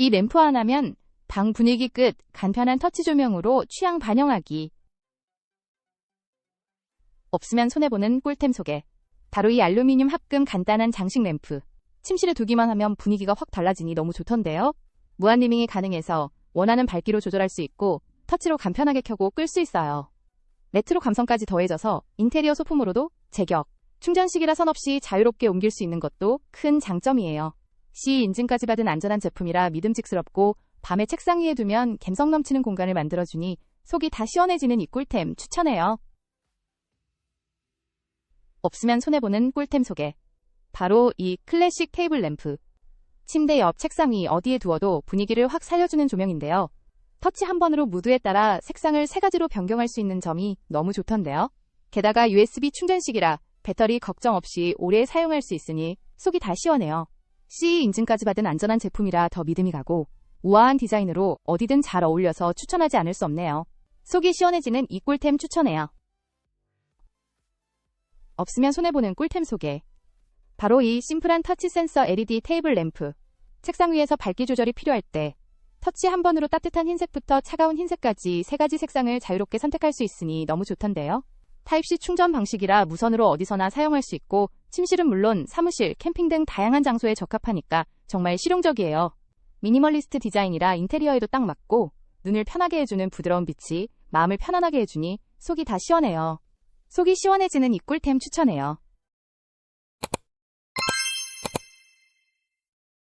이 램프 하나면 방 분위기 끝 간편한 터치 조명으로 취향 반영하기. 없으면 손해보는 꿀템 소개. 바로 이 알루미늄 합금 간단한 장식 램프. 침실에 두기만 하면 분위기가 확 달라지니 너무 좋던데요. 무한 리밍이 가능해서 원하는 밝기로 조절할 수 있고 터치로 간편하게 켜고 끌 수 있어요. 레트로 감성까지 더해져서 인테리어 소품으로도 제격. 충전식이라 선 없이 자유롭게 옮길 수 있는 것도 큰 장점이에요. CE 인증까지 받은 안전한 제품이라 믿음직스럽고 밤에 책상 위에 두면 감성 넘치는 공간을 만들어주니 속이 다 시원해지는 이 꿀템 추천해요. 없으면 손해보는 꿀템 소개. 바로 이 클래식 테이블 램프. 침대 옆 책상 위 어디에 두어도 분위기를 확 살려주는 조명인데요. 터치 한 번으로 무드에 따라 색상을 세 가지로 변경할 수 있는 점이 너무 좋던데요. 게다가 USB 충전식이라 배터리 걱정 없이 오래 사용할 수 있으니 속이 다 시원해요. CE 인증까지 받은 안전한 제품이라 더 믿음이 가고 우아한 디자인으로 어디든 잘 어울려서 추천하지 않을 수 없네요. 속이 시원해지는 이 꿀템 추천해요. 없으면 손해보는 꿀템 소개. 바로 이 심플한 터치 센서 LED 테이블 램프. 책상 위에서 밝기 조절이 필요할 때 터치 한 번으로 따뜻한 흰색부터 차가운 흰색까지 세 가지 색상을 자유롭게 선택할 수 있으니 너무 좋던데요. 타입C 충전 방식이라 무선으로 어디서나 사용할 수 있고 침실은 물론 사무실, 캠핑 등 다양한 장소에 적합하니까 정말 실용적이에요. 미니멀리스트 디자인이라 인테리어에도 딱 맞고 눈을 편하게 해주는 부드러운 빛이 마음을 편안하게 해주니 속이 다 시원해요. 속이 시원해지는 이 꿀템 추천해요.